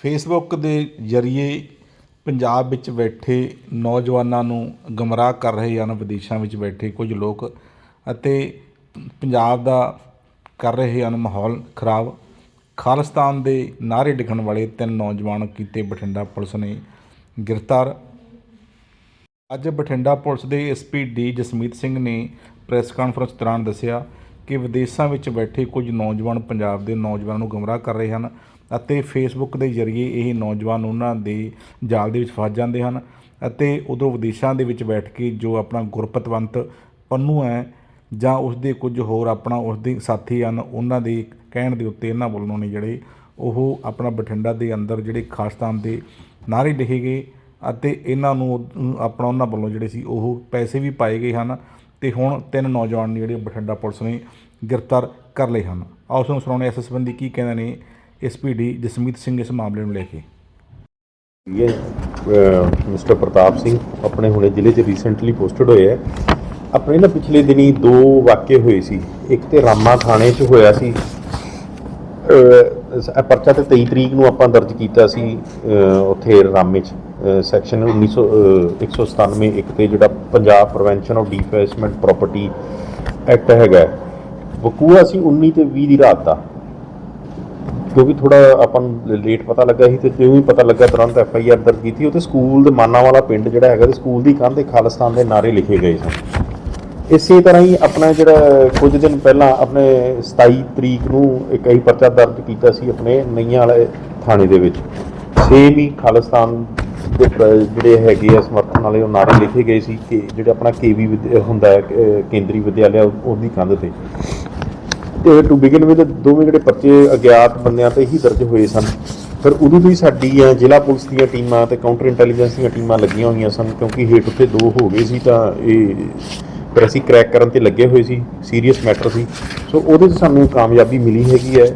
Facebook ਦੇ ਜ਼ਰੀਏ ਪੰਜਾਬ ਵਿੱਚ ਬੈਠੇ ਨੌਜਵਾਨਾਂ ਨੂੰ ਗੁੰਮਰਾਹ ਕਰ ਰਹੇ ਹਨ, ਵਿਦੇਸ਼ਾਂ ਵਿੱਚ ਬੈਠੇ ਕੁਝ ਲੋਕ ਅਤੇ ਪੰਜਾਬ ਦਾ ਕਰ ਰਹੇ ਹਨ ਮਾਹੌਲ ਖਰਾਬ। ਖਾਲਿਸਤਾਨ ਦੇ ਨਾਅਰੇ ਲਿਖਣ ਵਾਲੇ ਤਿੰਨ ਨੌਜਵਾਨ ਕੀਤੇ ਬਠਿੰਡਾ ਪੁਲਿਸ ਨੇ ਗ੍ਰਿਫਤਾਰ। ਅੱਜ ਬਠਿੰਡਾ ਪੁਲਿਸ ਦੇ ਐਸਪੀ ਡੀ ਜਸਮੀਤ ਸਿੰਘ ਨੇ ਪ੍ਰੈਸ ਕਾਨਫਰੰਸ ਦੌਰਾਨ ਦੱਸਿਆ ਕਿ ਵਿਦੇਸ਼ਾਂ ਵਿੱਚ ਬੈਠੇ ਕੁਝ ਨੌਜਵਾਨ ਪੰਜਾਬ ਦੇ ਨੌਜਵਾਨਾਂ ਨੂੰ ਗੁੰਮਰਾਹ ਕਰ ਰਹੇ ਹਨ। ਅਤੇ ਫੇਸਬੁੱਕ ਦੇ ਜ਼ਰੀਏ ਇਹ ਨੌਜਵਾਨ ਉਹਨਾਂ ਦੇ ਜਾਲ ਦੇ ਵਿੱਚ ਫਸ ਜਾਂਦੇ ਹਨ ਅਤੇ ਉਦੋਂ ਵਿਦੇਸ਼ਾਂ ਦੇ ਵਿੱਚ ਬੈਠ ਕੇ ਜੋ ਆਪਣਾ ਗੁਰਪਤਵੰਤ ਪੰਨੂ ਹੈ ਜਾਂ ਉਸ ਦੇ ਕੁਝ ਹੋਰ ਆਪਣਾ ਉਸ ਦੇ ਸਾਥੀ ਹਨ, ਉਹਨਾਂ ਦੇ ਕਹਿਣ ਦੇ ਉੱਤੇ ਇਹਨਾਂ ਵੱਲੋਂ ਨੇ ਜਿਹੜੇ ਉਹ ਆਪਣਾ ਬਠਿੰਡਾ ਦੇ ਅੰਦਰ ਜਿਹੜੇ ਖਾਸਤਾਨ ਦੇ ਨਾਅਰੇ ਲਿਖੇ ਗਏ ਅਤੇ ਇਹਨਾਂ ਨੂੰ ਆਪਣਾ ਉਹਨਾਂ ਵੱਲੋਂ ਜਿਹੜੇ ਸੀ ਉਹ ਪੈਸੇ ਵੀ ਪਾਏ ਗਏ ਹਨ ਤੇ ਹੁਣ ਤਿੰਨ ਨੌਜਵਾਨ ਨੇ ਜਿਹੜੇ ਬਠਿੰਡਾ ਪੁਲਿਸ ਨੇ ਗ੍ਰਿਫਤਾਰ ਕਰ ਲਏ ਹਨ। ਆਓ ਤੁਹਾਨੂੰ ਸੁਣਾਉਂਦੇ ਹਾਂ ਇਸ ਸੰਬੰਧੀ ਕੀ ਕਹਿੰਦੇ ਨੇ ਐਸਪੀਡੀ ਜਸਮੀਤ ਸਿੰਘ ਇਸ ਮਾਮਲੇ ਨੂੰ ਲੈ ਕੇ। ਇਹ ਮਿਸਟਰ ਪ੍ਰਤਾਪ ਸਿੰਘ ਆਪਣੇ ਹੁਣੇ ਜ਼ਿਲ੍ਹੇ 'ਚ ਰੀਸੈਂਟਲੀ ਪੋਸਟਡ ਹੋਏ ਹੈ ਆਪਣੇ ਨਾ ਪਿਛਲੇ ਦਿਨੀ ਦੋ ਵਾਕਿਏ ਹੋਏ ਸੀ। ਇੱਕ ਤੇ ਰਾਮਾ ਥਾਣੇ 'ਚ ਹੋਇਆ ਸੀ। ਅਹ, ਪਰਚਾ ਤੇ 23 ਤਰੀਕ ਨੂੰ ਆਪਾਂ ਦਰਜ ਕੀਤਾ ਸੀ ਉੱਥੇ ਰਾਮੇ 'ਚ। ਸੈਕਸ਼ਨ 1900 ਅਹ, 197 ਇੱਕ ਤੇ ਜਿਹੜਾ Punjab prevention of defacement property act ਹੈਗਾ। ਹੈ। ਵਕੂਆ ਸੀ 19 ਤੇ 20 ਦੀ ਰਾਤ ਦਾ। ਕਿਉਂਕਿ ਥੋੜਾ ਆਪਾਂ ਨੂੰ ਲੇਟ ਪਤਾ ਲੱਗਾ ਸੀ ਤੇ ਜਿਵੇਂ ਹੀ ਪਤਾ ਲੱਗਾ ਤੁਰੰਤ ਐਫ ਆਈ ਆਰ ਦਰਜ ਕੀਤੀ। ਉਹ ਤੇ ਸਕੂਲ ਦੇ ਮਾਨਾ ਵਾਲਾ ਪਿੰਡ ਜਿਹੜਾ ਹੈਗਾ ਤੇ ਸਕੂਲ ਦੀ ਕੰਧ ਤੇ ਖਾਲਿਸਤਾਨ ਦੇ ਨਾਰੇ ਲਿਖੇ ਗਏ ਸਨ। ਇਸੇ ਤਰ੍ਹਾਂ ਹੀ ਆਪਣਾ ਜਿਹੜਾ ਕੁਝ ਦਿਨ ਪਹਿਲਾਂ ਆਪਣੇ 27 ਤਰੀਕ ਨੂੰ ਇੱਕ ਹੀ ਪਰਚਾ ਦਰਜ ਕੀਤਾ ਸੀ ਆਪਣੇ ਨਈਆਂ ਵਾਲੇ ਥਾਣੇ ਦੇ ਵਿੱਚ। ਸੇਮ ਹੀ ਖਾਲਿਸਤਾਨ ਦੇ ਜਿਹੜੇ ਹੈਗੇ ਆ ਸਮਰਥਨ ਵਾਲੇ, ਉਹ ਨਾਰੇ ਲਿਖੇ ਗਏ ਸੀ ਕਿ ਜਿਹੜਾ ਆਪਣਾ ਕੇਵੀ ਹੁੰਦਾ ਹੈ ਕੇਂਦਰੀ ਵਿਦਿਆਲਿਆ ਉਹਦੀ ਕੰਧ ਤੇ। ਟੂ ਬਿਗਨ ਵਿਦ ਦੋਵੇਂ ਜਿਹੜੇ ਪਰਚੇ ਅਗਿਆਤ ਬੰਦਿਆਂ ਤੇ ਹੀ ਦਰਜ ਹੋਏ ਸਨ। ਫਿਰ ਉਦੋਂ ਤੋਂ ਹੀ ਸਾਡੀਆਂ ਜ਼ਿਲ੍ਹਾ ਪੁਲਿਸ ਦੀਆਂ ਟੀਮਾਂ ਤੇ ਕਾਊਂਟਰ ਇੰਟੈਲੀਜੈਂਸ ਦੀਆਂ ਟੀਮਾਂ ਲੱਗੀਆਂ ਹੋਈਆਂ ਸਨ ਕਿਉਂਕਿ ਹੇਠ ਉੱਤੇ ਦੋ ਹੋ ਗਏ ਸੀ ਤਾਂ ਇਹ ਫਿਰ ਅਸੀਂ ਕ੍ਰੈਕ ਕਰਨ ਤੇ ਲੱਗੇ ਹੋਏ ਸੀ ਸੀਰੀਅਸ ਮੈਟਰ ਸੀ। ਸੋ ਉਹਦੇ 'ਚ ਸਾਨੂੰ ਕਾਮਯਾਬੀ ਮਿਲੀ ਹੈਗੀ ਹੈ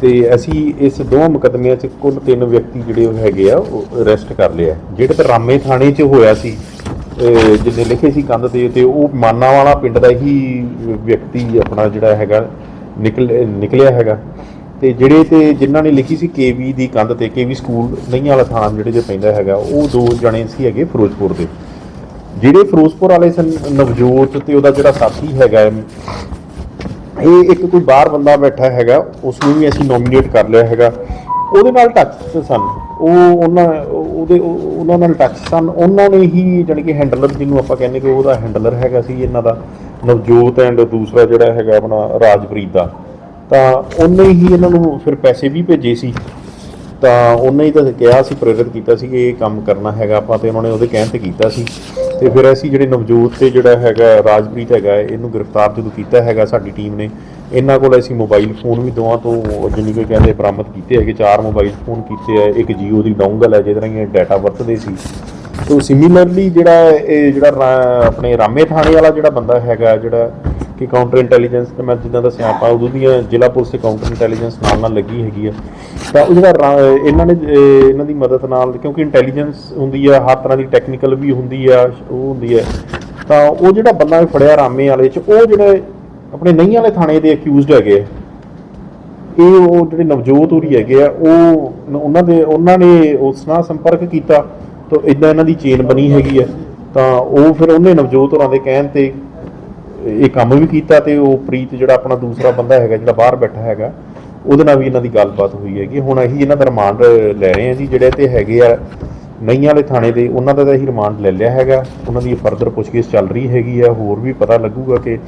ਤੇ ਅਸੀਂ ਇਸ ਦੋਵਾਂ ਮੁਕੱਦਮਿਆਂ 'ਚ ਕੁੱਲ ਤਿੰਨ ਵਿਅਕਤੀ ਜਿਹੜੇ ਉਹ ਹੈਗੇ ਆ, ਉਹ ਅਰੈਸਟ ਕਰ ਲਿਆ। ਜਿਹੜੇ ਤੇ ਰਾਮੇ ਥਾਣੇ 'ਚ ਹੋਇਆ ਸੀ ਜਿੰਨੇ ਲਿਖੇ ਸੀ ਕੰਧ ਤੇ ਤੇ ਉਹ ਮਾਨਾ ਵਾਲਾ ਪਿੰਡ ਦਾ ਹੀ ਵਿਅਕਤੀ ਆਪਣਾ ਜਿਹੜਾ ਹੈਗਾ ਨਿਕਲ, ਨਿਕਲਿਆ ਹੈਗਾ। ਤੇ ਜਿਹੜੇ ਤੇ ਜਿਨ੍ਹਾਂ ਨੇ ਲਿਖੀ ਸੀ ਕੇਵੀ ਦੀ ਕੰਧ ਤੇ ਕੇਵੀ ਸਕੂਲ ਨਹੀਂ ਵਾਲਾ ਥਾਣਾ ਜਿਹੜੇ ਜੇ ਪੈਂਦਾ ਹੈਗਾ, ਉਹ ਦੋ ਜਣੇ ਸੀ ਹੈਗੇ ਫਿਰੋਜ਼ਪੁਰ ਦੇ। ਜਿਹੜੇ ਫਿਰੋਜ਼ਪੁਰ ਵਾਲੇ ਸਨ, ਨਵਜੋਤ ਤੇ ਉਹਦਾ ਜਿਹੜਾ ਸਾਥੀ ਹੈਗਾ ਇਹ ਇੱਕ ਕੋਈ ਬਾਹਰ ਬੰਦਾ ਬੈਠਾ ਹੈਗਾ ਉਸ ਨੂੰ ਵੀ ਅਸੀਂ ਨੋਮੀਨੇਟ ਕਰ ਲਿਆ ਹੈਗਾ। ਉਹਦੇ ਨਾਲ ਟੱਚ ਸਨ। ਉਹ ਉਹਨਾਂ, ਉਹਦੇ, ਉਹਨਾਂ ਨਾਲ ਟੱਚ ਸਨ। ਉਹਨਾਂ ਨੇ ਹੀ ਜਾਣੀ ਕਿ ਹੈਂਡਲਰ ਜਿਹਨੂੰ ਆਪਾਂ ਕਹਿੰਦੇ ਕਿ ਉਹਦਾ ਹੈਂਡਲਰ ਹੈਗਾ ਸੀ ਇਹਨਾਂ ਦਾ। ਨਵਜੋਤ ਐਂਡ ਦੂਸਰਾ ਜਿਹੜਾ ਹੈਗਾ ਆਪਣਾ ਰਾਜਪ੍ਰੀਤ ਦਾ, ਤਾਂ ਉਹਨੇ ਹੀ ਇਹਨਾਂ ਨੂੰ ਫਿਰ ਪੈਸੇ ਵੀ ਭੇਜੇ ਸੀ। ਤਾਂ ਉਹਨੇ ਹੀ ਤਾਂ ਕਿਹਾ ਸੀ, ਪ੍ਰੇਰਿਤ ਕੀਤਾ ਸੀ ਕਿ ਇਹ ਕੰਮ ਕਰਨਾ ਹੈਗਾ, ਆਪਾਂ ਤੇ ਉਹਨਾਂ ਨੇ ਉਹਦੇ ਕਹਿਣ ਤੇ ਕੀਤਾ ਸੀ। ਤੇ ਫਿਰ ਅਸੀਂ ਜਿਹੜੇ ਨਵਜੋਤ ਤੇ ਜਿਹੜਾ ਹੈਗਾ ਰਾਜਪ੍ਰੀਤ ਹੈਗਾ, ਇਹਨੂੰ ਗ੍ਰਿਫਤਾਰ ਜਦੋਂ ਕੀਤਾ ਹੈਗਾ ਸਾਡੀ ਟੀਮ ਨੇ, ਇਹਨਾਂ ਕੋਲ ਅਸੀਂ ਮੋਬਾਈਲ ਫੋਨ ਵੀ ਦੋਵਾਂ ਤੋਂ ਜਿੰਨੀ ਕੋਈ ਕਹਿੰਦੇ ਬਰਾਮਦ ਕੀਤੇ ਹੈਗੇ, ਚਾਰ ਮੋਬਾਈਲ ਫੋਨ ਕੀਤੇ ਆ, ਇੱਕ ਜੀਓ ਦੀ ਡੋਂਗਲ ਹੈ, ਜਿਹਦੇ ਰਾਹੀਂ ਇਹ ਡਾਟਾ ਵਰਤਦੇ ਸੀ। ਸੋ ਸਿਮਿਲਰਲੀ ਜਿਹੜਾ ਇਹ ਜਿਹੜਾ ਰਾ- ਆਪਣੇ ਰਾਮੇ ਥਾਣੇ ਵਾਲਾ ਜਿਹੜਾ ਬੰਦਾ ਹੈਗਾ ਜਿਹੜਾ ਕਿ ਕਾਊਂਟਰ ਇੰਟੈਲੀਜੈਂਸ ਤੇ ਮੈਂ ਜਿੱਦਾਂ ਦੱਸਿਆ ਆਪਾਂ ਉਦੋਂ ਦੀਆਂ ਜ਼ਿਲ੍ਹਾ ਪੁਲਿਸ ਤੇ ਕਾਊਂਟਰ ਇੰਟੈਲੀਜੈਂਸ ਨਾਲ ਨਾਲ ਲੱਗੀ ਹੈਗੀ ਆ। ਤਾਂ ਉਹ ਜਿਹੜਾ ਰਾ- ਇਹਨਾਂ ਨੇ ਅਹ, ਇਹਨਾਂ ਦੀ ਮਦਦ ਨਾਲ ਕਿਉਂਕਿ ਇੰਟੈਲੀਜੈਂਸ ਹੁੰਦੀ ਆ ਹਰ ਤਰ੍ਹਾਂ ਦੀ ਟੈਕਨੀਕਲ ਵੀ ਹੁੰਦੀ ਆ ਉਹ ਹੁੰਦੀ ਆ। ਤਾਂ ਉਹ ਜਿਹੜਾ ਬੰਦਾ ਫੜਿਆ ਰਾਮੇ ਵਾਲੇ ਚ ਉਹ ਜਿਹੜੇ ਆਪਣੇ ਨਹੀਂ ਵਾਲੇ ਥਾਣੇ ਦੇ ਅਕਿਊਜ਼ਡ ਹੈਗੇ ਆ ਇਹ ਉਹ ਜਿਹੜੇ ਨਵਜੋਤ ਹੋਰੀ ਹੈਗੇ ਆ ਉਹ ਨ- ਉਹਨਾਂ ਦੇ ਉਹਨਾਂ ਨੇ ਉਸ ਨਾਲ ਸੰਪਰਕ ਕੀਤਾ। ਤਾਂ ਇਦਾਂ ਇਹਨਾਂ ਦੀ ਚੇਨ ਬਣੀ ਹੈਗੀ ਹੈ ਤਾਂ ਉਹ ਫਿਰ ਉਹਨੇ ਨਵਜੋਤ ਹੋਰਾਂ ਦੇ ਕਹਿਣ ਤੇ ਇਹ ਕੰਮ ਵੀ ਕੀਤਾ ਤੇ ਉਹ ਪ੍ਰੀਤ ਜਿਹੜਾ ਆਪਣਾ ਦੂਸਰਾ ਬੰਦਾ ਹੈਗਾ, ਜਿਹੜਾ ਬਾਹਰ ਬੈਠਾ ਹੈਗਾ, ਉਹਦੇ ਨਾਲ ਵੀ ਇਹਨਾਂ ਦੀ ਗੱਲਬਾਤ ਹੋਈ ਹੈਗੀ ਹੁਣ ਅਸੀਂ ਇਹਨਾਂ ਦਾ ਰਿਮਾਂਡ ਲੈ ਰਹੇ ਹਾਂ ਜੀ, ਜਿਹੜੇ ਤੇ ਹੈਗੇ ਆ ਨਈਆਂ ਵਾਲੇ ਥਾਣੇ ਦੇ, ਉਹਨਾਂ ਦਾ ਤਾਂ ਅਸੀਂ ਰਿਮਾਂਡ ਲੈ ਲਿਆ ਹੈਗਾ। ਉਹਨਾਂ ਦੀ ਫਰਦਰ ਪੁੱਛਗਿੱਛ ਚੱਲ ਰਹੀ ਹੈਗੀ ਆ, ਹੋਰ ਵੀ ਪਤਾ ਲੱਗੂਗਾ ਕਿ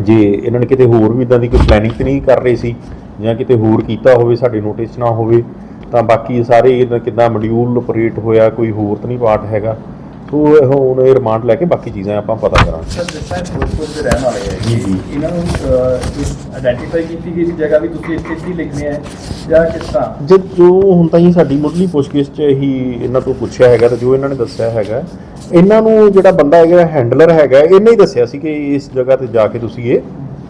ਜੇ ਇਹਨਾਂ ਨੇ ਕਿਤੇ ਹੋਰ ਵੀ ਇਦਾਂ ਦੀ ਕੋਈ ਪਲੈਨਿੰਗ ਤੇ ਨਹੀਂ ਕਰ ਰਹੇ ਸੀ ਜਾਂ ਕਿਤੇ ਹੋਰ ਕੀਤਾ ਹੋਵੇ, ਸਾਡੇ ਨੋਟਿਸ ਨਾ ਹੋਵੇ ਤਾਂ ਬਾਕੀ ਸਾਰੇ ਇਹਨਾਂ ਕਿਦਾਂ ਮੋਡਿਊਲ ਆਪਰੇਟ ਹੋਇਆ ਕੋਈ ਹੋਰ ਤਾਂ ਨਹੀਂ ਪਾਰਟ ਹੈਗਾ। ਸੋ ਇਹ ਹੁਣ ਇਹ ਰਿਮਾਂਡ ਲੈ ਕੇ ਬਾਕੀ ਚੀਜ਼ਾਂ ਆਪਾਂ ਪਤਾ ਕਰਾਂਗੇ। ਸਰ ਜਿਸ ਤਰ੍ਹਾਂ ਫਿਰੋਜ਼ਪੁਰ ਦੇ ਰਹਿਣ ਵਾਲੇ ਹੈ ਜੀ, ਜੀ। ਇਹਨਾਂ ਨੂੰ ਆਇਡੈਂਟੀਫਾਈ ਕੀਤੀ ਗਈ ਸੀ ਜਗ੍ਹਾ ਵੀ ਤੁਸੀਂ ਇੱਥੇ ਹੀ ਲਿਖਣੀ ਹੈ ਜਾਂ ਕਿਸ ਤਰ੍ਹਾਂ? ਜਦ ਜੋ ਹੁਣ ਤਾਂ ਹੀ ਸਾਡੀ ਮੁੱਢਲੀ ਪੁੱਛਗਿੱਛ 'ਚ ਹੀ ਇਹਨਾਂ ਤੋਂ ਪੁੱਛਿਆ ਹੈਗਾ ਤੇ ਜੋ ਇਹਨਾਂ ਨੇ ਦੱਸਿਆ ਹੈਗਾ ਇਹਨਾਂ ਨੂੰ ਜਿਹੜਾ ਬੰਦਾ ਹੈਗਾ ਹੈਂਡਲਰ ਹੈਗਾ ਇਹਨੇ ਹੀ ਦੱਸਿਆ ਸੀ ਕਿ ਇਸ ਜਗ੍ਹਾ ਤੇ ਜਾ ਕੇ ਤੁਸੀਂ ਇਹ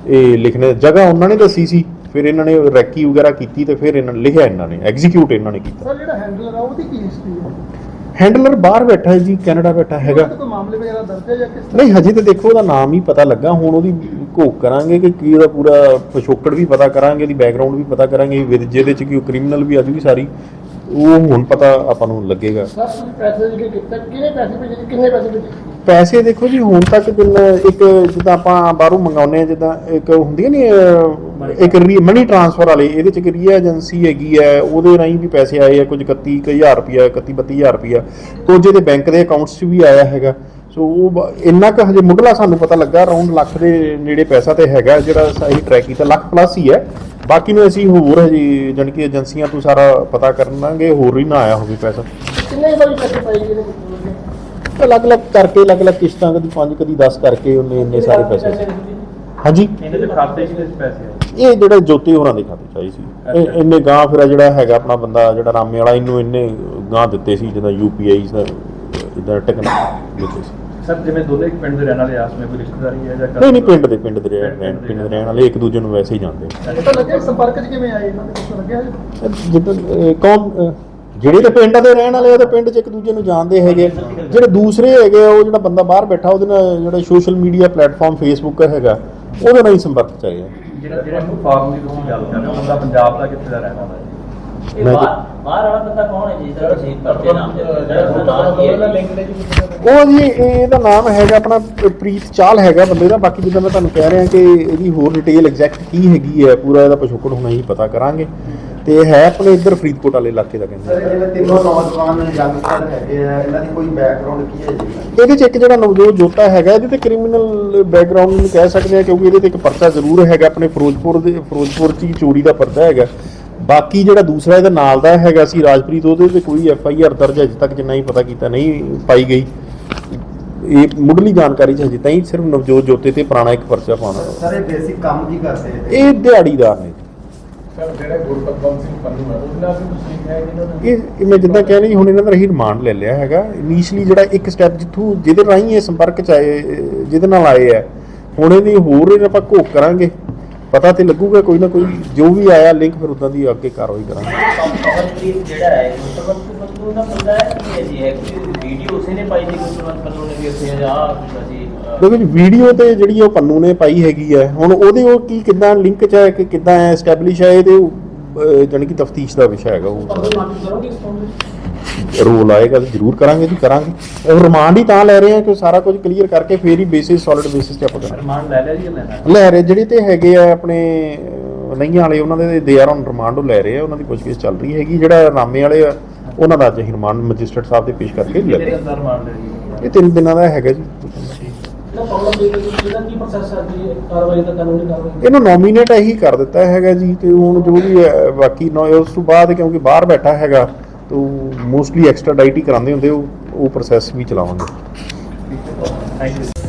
ਇਹ ਲਿਖਣੇ ਜਗ੍ਹਾ ਉਹਨਾਂ ਨੇ ਦੱਸੀ ਸੀ। ਫਿਰ ਇਹਨਾਂ ਨੇ ਰੈਕੀ ਵਗੈਰਾ ਕੀਤੀ ਤੇ ਫਿਰ ਇਹਨਾਂ ਨੇ ਲਿਖਿਆ ਇਹਨਾਂ ਨੇ ਐਗਜ਼ੀਕਿਊਟ ਇਹਨਾਂ ਨੇ ਕੀਤਾ। ਸਰ ਜਿਹੜਾ ਹੈਂਡਲਰ ਆ ਉਹਦੀ ਕੀ ਹਿਸਟਰੀ ਹੈ ਹੈਂਡਲਰ ਬਾਹਰ ਬੈਠਾ ਹੈ ਜੀ ਕੈਨੇਡਾ ਬੈਠਾ ਹੈਗਾ। ਕੋਈ ਮਾਮਲੇ ਵਗੈਰਾ ਦਰਜ ਹੈ ਜਾਂ ਕਿਸ ਨਹੀਂ ਹਜੇ ਤੇ ਦੇਖੋ ਉਹਦਾ ਨਾਮ ਹੀ ਪਤਾ ਲੱਗਾ। ਹੁਣ ਉਹਦੀ ਘੋਖ ਕਰਾਂਗੇ ਕਿ ਕੀ ਉਹਦਾ ਪੂਰਾ ਪਿਛੋਕੜ ਵੀ ਪਤਾ ਕਰਾਂਗੇ ਦੀ ਬੈਕਗ੍ਰਾਉਂਡ ਵੀ ਪਤਾ ਕਰਾਂਗੇ ਵੀ ਜਿਹਦੇ ਚ ਕੀ ਉਹ ਕ੍ਰਿਮੀਨਲ ਵੀ ਆ ਜੂਗੀ ਸਾਰੀ। ਉਹ ਹੁਣ ਪਤਾ ਆਪਾਂ ਨੂੰ ਲੱਗੇਗਾ। ਸਰ ਤੁਸੀਂ ਪੈਸੇ ਜਿਹੜੇ ਕੀਤਾ ਕਿਹਨੇ ਪੈਸੇ ਭੇਜੇ ਕਿੰਨੇ ਪੈਸੇ ਭੇਜੇ ਪੈਸੇ ਦੇਖੋ ਜੀ ਹੁਣ ਤੱਕ ਜਿੰਨਾ ਇੱਕ ਜਿੱਦਾਂ ਆਪਾਂ ਬਾਹਰੋਂ ਮੰਗਾਉਂਦੇ ਆ ਜਿੱਦਾਂ ਇੱਕ ਹੁੰਦੀ ਨਹੀਂ ਇੱਕ ਮਨੀ ਟ੍ਰਾਂਸਫਰ ਵਾਲੀ ਇਹਦੇ ਚ ਇੱਕ ਰੀਆ ਏਜੰਸੀ ਹੈਗੀ ਹੈ ਉਹਦੇ ਰਾਹੀਂ ਵੀ ਪੈਸੇ ਆਏ ਆ ਕੁਝ 31000 ਰੁਪਿਆ 31 32000 ਰੁਪਿਆ ਕੁਝ ਇਹਦੇ ਬੈਂਕ ਦੇ ਅਕਾਊਂਟਸ 'ਚ ਵੀ ਆਇਆ ਹੈਗਾ। ਸੋ ਉਹ ਇੰਨਾ ਕੁ ਹਜੇ ਮੁੱਢਲਾ ਸਾਨੂੰ ਪਤਾ ਲੱਗਾ ਅਰਾਊਂਡ ਲੱਖ ਦੇ ਨੇੜੇ ਪੈਸਾ ਤੇ ਹੈਗਾ ਜਿਹੜਾ ਅਸੀਂ ਟਰੈਕ ਕੀਤਾ ਲੱਖ ਪਲੱਸ ਹੀ ਹੈ। ਬਾਕੀ ਨੂੰ ਅਸੀਂ ਹੋਰ ਹਜੇ ਜਾਣੀ ਕਿ ਏਜੰਸੀਆਂ ਤੋਂ ਸਾਰਾ ਪਤਾ ਕਰਨਾਂਗੇ ਹੋਰ ਹੀ ਨਾ ਆਇਆ ਹੋਵੇ ਪੈਸਾ। ਕਿੰਨੇ ਵਾਰੀ ਪੈਸੇ ਪਾਈ ਗਏ ਨੇ ਅਲੱਗ-ਅਲੱਗ ਕਰਕੇ ਅਲੱਗ-ਅਲੱਗ ਕਿਸ਼ਤਾਂ ਕਦੀ 5 ਕਦੀ 10 ਕਰਕੇ ਉਹਨੇ ਇੰਨੇ ਸਾਰੇ ਪੈਸੇ ਹਾਂਜੀ। ਇਹਨਾਂ ਦੇ ਖਾਤੇ 'ਚ ਕਿਸ ਪੈਸੇ ਆਏ ਇਹ ਜਿਹੜਾ ਜੋਤੀ ਹੋਰਾਂ ਦੇ ਖਾਤੇ ਚ ਆਈ ਸੀ। ਇਹ ਇੰਨੇ ਗਾਂ ਫਿਰ ਜਿਹੜਾ ਹੈਗਾ ਆਪਣਾ ਬੰਦਾ ਜਿਹੜਾ ਰਾਮੇ ਵਾਲਾ ਇਹਨੂੰ ਇੰਨੇ ਗਾਂ ਦਿੱਤੇ ਸੀ ਜਿੱਦਾਂ ਯੂਪੀਆਈ ਇਦਾਂ ਟਕਨ ਦਿੱਤੇ ਸੀ। ਸਰ ਜਿਵੇਂ ਦੋਨੇ ਇੱਕ ਪਿੰਡ ਦੇ ਰਹਿਣ ਵਾਲੇ ਆਸ ਵਿੱਚ ਕੋਈ ਰਿਸ਼ਤੇਦਾਰੀ ਹੈ ਜਾਂ ਨਹੀਂ ਨਹੀਂ ਪਿੰਡ ਦੇ ਪਿੰਡ ਦੇ ਰਹਿਣ ਪਿੰਡ ਦੇ ਰਹਿਣ ਵਾਲੇ ਇੱਕ ਦੂਜੇ ਨੂੰ ਵੈਸੇ ਹੀ ਜਾਣਦੇ ਪਤਾ ਲੱਗਿਆ ਸੰਪਰਕ 'ਚ ਕਿਵੇਂ ਆਏ ਇਹਨਾਂ ਦੇ ਕੁਝ ਲੱਗਿਆ? ਜਿੱਦਾਂ ਕੌਮ ਜਿਹੜੇ ਤੇ ਪਿੰਡ ਦੇ ਰਹਿਣ ਵਾਲੇ ਉਹਦੇ ਪਿੰਡ 'ਚ ਇੱਕ ਦੂਜੇ ਨੂੰ ਜਾਣਦੇ ਹੈਗੇ। ਜਿਹੜੇ ਦੂਸਰੇ ਹੈਗੇ ਆ, ਉਹ ਜਿਹੜਾ ਬੰਦਾ ਬਾਹਰ ਬੈਠਾ ਉਹਦੇ ਨਾਲ ਜਿਹੜਾ ਸੋਸ਼ਲ ਮੀਡੀਆ ਪਲੇਟਫਾਰਮ ਫੇਸਬੁੱਕ ਹੈਗਾ ਉਹਦੇ ਨਾਲ ਹੀ ਸੰਪਰਕ ਚ ਆਏ ਆ। ਜਿਹੜਾ ਜਿਹੜਾ ਫਾਰਮ ਦੀ ਤੁਸੀਂ ਗੱਲ ਕਰ ਰਹੇ ਹੋ ਬੰਦਾ ਪੰਜਾਬ ਦਾ ਕਿੱਥੇ ਦਾ ਰਹਿਣ ਵਾਲਾ ਹੈ? ਇਹ ਮੈਂ ਬਾਹਰ ਬਾਹਰ ਵਾਲਾ ਬੰਦਾ ਕੌਣ ਹੈ ਜੀ? ਜਿਹੜਾ ਸ਼ਹੀਦ ਪਰਚੇ ਨਾਮ ਦੇ ਜਿਹੜਾ ਉਹਦਾ ਨਾਮ ਕੀ ਹੈ ਜੀ? ਉਹ ਜੀ ਇਹ- ਇਹਦਾ ਨਾਮ ਹੈਗਾ ਆਪਣਾ ਪ੍ਰੀਤ ਚਾਲ ਹੈਗਾ ਬੰਦੇ ਦਾ। ਬਾਕੀ ਜਿੱਦਾਂ ਮੈਂ ਤੁਹਾਨੂੰ ਕਹਿ ਰਿਹਾ ਕਿ ਇਹਦੀ ਹੋਰ ਡਿਟੇਲ ਐਗਜ਼ੈਕਟ ਕੀ ਹੈਗੀ ਹੈ ਪੂਰਾ ਇਹਦਾ ਪਿਛੋਕੜ ਹੁਣ ਅਸੀਂ ਪਤਾ ਕਰਾਂਗੇ। ਤੇ ਇਹ ਹੈ ਆਪਣੇ ਇੱਧਰ ਫਰੀਦਕੋਟ ਵਾਲੇ ਇਲਾਕੇ ਦਾ ਕਹਿੰਦੇ ਸਰ ਜਿਹੜੇ ਤਿੰਨੋਂ ਨੌਜਵਾਨ ਯੰਗਸਟਰ ਹੈਗੇ ਆ। ਇਹਨਾਂ ਦੀ ਕੋਈ ਬੈਕਗ੍ਰਾਉਂਡ ਕੀ ਹੈ ਜੀ? ਇਹਦੇ ਚ ਇੱਕ ਜਿਹੜਾ ਨਵਜੋਤ ਜੋਤਾ ਹੈਗਾ ਇਹਦੇ ਤੇ ਕ੍ਰਿਮੀਨਲ ਬੈਕਗ੍ਰਾਉਂਡ ਨੂੰ ਕਹਿ ਸਕਦੇ ਆ ਕਿਉਂਕਿ ਇਹਦੇ ਤੇ ਇੱਕ ਪਰਚਾ ਜ਼ਰੂਰ ਹੈਗਾ ਆਪਣੇ ਫਿਰੋਜ਼ਪੁਰ ਦੇ ਫਿਰੋਜ਼ਪੁਰ ਚ ਹੀ ਚੋਰੀ ਦਾ ਪਰਚਾ ਹੈਗਾ। ਬਾਕੀ ਜਿਹੜਾ ਦੂਸਰਾ ਇਹਦੇ ਨਾਲ ਦਾ ਹੈਗਾ ਸੀ ਰਾਜਪ੍ਰੀਤ ਉਹਦੇ ਤੇ ਕੋਈ ਐਫ ਆਈ ਆਰ ਦਰਜ ਅਜੇ ਤੱਕ ਜਿੰਨਾ ਹੀ ਪਤਾ ਕੀਤਾ ਨਹੀਂ ਪਾਈ ਗਈ। ਇਹ ਮੁੱਢਲੀ ਜਾਣਕਾਰੀ ਚ ਹਜੇ ਤਾਈਂ ਸਿਰਫ ਨਵਜੋਤ ਜੋਤੇ ਤੇ ਪੁਰਾਣਾ ਇੱਕ ਪਰਚਾ ਪਾਉਣਾ। ਸਰ ਇਹ ਬੇਸਿਕ ਕੰਮ ਕੀ ਕਰਦੇ ਇਹ ਦਿਹਾੜੀਦਾਰ ਨੇ ਸਰ ਜਿਹੜਾ ਗੁਰਪਤਵੰਤ ਸਿੰਘ ਪੰਨੂ ਹੈ ਉਹਦੇ ਨਾਲ ਵੀ ਤੁਸੀਂ ਹੈ ਕਿ ਇਹਨਾਂ ਨੇ? ਇਹ ਇਹ ਮੈਂ ਜਿੱਦਾਂ ਕਹਿ ਰਹੀ ਹੁਣ ਇਹਨਾਂ ਦਾ ਰਹੀ ਰਿਮਾਂਡ ਲੈ ਲਿਆ ਹੈਗਾ। ਇਨੀਸ਼ੀਅਲੀ ਜਿਹੜਾ ਇੱਕ ਸਟੈਪ ਜਿੱਥੋਂ ਜਿਹਦੇ ਰਾਹੀਂ ਇਹ ਸੰਪਰਕ ਚ ਆਏ ਜਿਹਦੇ ਨਾਲ ਆਏ ਆ ਹੁਣ ਇਹਦੀ ਹੋਰ ਇਹਨਾਂ ਆਪਾਂ ਘੋਖ ਕਰਾਂਗੇ। ਪਤਾ ਤੇ ਲੱਗੂਗਾ ਕੋਈ ਨਾ ਕੋਈ ਜੋ ਵੀ ਆਇਆ ਲਿੰਕ ਫਿਰ ਉਦਾਂ ਦੀ ਅੱਗੇ ਕਾਰਵਾਈ ਕਰਾਂਗੇ। ਜਿਹੜਾ ਹੈ ਗੁਰਪਤਵੰਤ ਬੰਦੂ ਦਾ ਬੰਦਾ ਹੈ ਕੀ ਹੈ ਹੈ ਕਿ ਵੀਡੀਓ ਉਸੇ ਨੇ ਪਾਈ ਸੀ ਗੁਰਪਤਵੰਤ ਬੰਦੂ ਨੇ ਵੀ ਉੱਥੇ ਜਾ ਅਸੀਂ ਅਹ, ਦੇਖੋ ਜੀ ਵੀਡੀਓ ਤੇ ਜਿਹੜੀ ਉਹ ਪੰਨੂ ਨੇ ਪਾਈ ਹੈਗੀ ਹੈ ਹੁਣ ਉਹਦੇ ਉਹ ਕੀ ਕਿਦਾਂ ਲਿੰਕ ਚ ਹੈ ਕਿ ਕਿਦਾਂ ਐਸਟੈਬਲਿਸ਼ ਹੈ ਇਹਦੇ ਜਾਣੀ ਕਿ ਤਫਤੀਸ਼ ਦਾ ਵਿਸ਼ਾ ਹੈਗਾ ਉਹ। ਰੋਲ ਆਏਗਾ ਤਾਂ ਜ਼ਰੂਰ ਕਰਾਂਗੇ ਜੀ ਕਰਾਂਗੇ। ਉਹ ਰਿਮਾਂਡ ਹੀ ਤਾਂ ਲੈ ਰਹੇ ਆ ਕਿ ਸਾਰਾ ਕੁਝ ਕਲੀਅਰ ਕਰਕੇ ਫੇਰ ਹੀ ਬੇਸਿਸ ਸੋਲਿਡ ਬੇਸਿਸ ਤੇ ਆਪਾਂ ਕਰਾਂਗੇ। ਰਿਮਾਂਡ ਲੈ ਲਿਆ ਜੀ ਲੈਣਾ? ਲੈ ਰਹੇ ਜਿਹੜੇ ਤੇ ਹੈਗੇ ਆ ਆਪਣੇ ਨਈਆਂ ਵਾਲੇ ਉਹਨਾਂ ਦੇ ਦੇ ਆਰ ਔਨ ਰਿਮਾਂਡ ਉਹ ਲੈ ਰਹੇ ਆ ਉਹਨਾਂ ਦੀ ਪੁੱਛਗਿੱਛ ਚੱਲ ਰਹੀ ਹੈਗੀ। ਜਿਹੜਾ ਰਾਮੇ ਵਾਲੇ ਆ ਉਹਨਾਂ ਦਾ ਅੱਜ ਰਿਮਾਂਡ ਮੈਜਿਸਟਰੇਟ ਸਾਹਿਬ ਦੇ ਪੇਸ਼ ਕਰਕੇ ਲੈ ਰਹੇ ਅੰਦਰ ਰਿਮਾਂਡ ਲੈ ਜੀ। ਦਾ ਇਹਨੂੰ ਨੋਮੀਨੇਟ ਇਹੀ ਕਰ ਦਿੱਤਾ ਹੈਗਾ ਜੀ ਤੇ ਹੁਣ ਜੋ ਵੀ ਹੈ, ਬਾਕੀ ਨੋ- ਉਸ ਤੋਂ ਬਾਅਦ ਕਿਉਂਕਿ ਬਾਹਰ ਬੈਠਾ ਹੈਗਾ ਤੇ ਮੋਸਟਲੀ ਐਕਸਟਰਾ ਡਾਈਟ ਹੀ ਕਰਾਉਂਦੇ ਹੁੰਦੇ ਉਹ ਉਹ ਪ੍ਰੋਸੈਸ ਵੀ ਚਲਾਵਾਂਗੇ। Thank you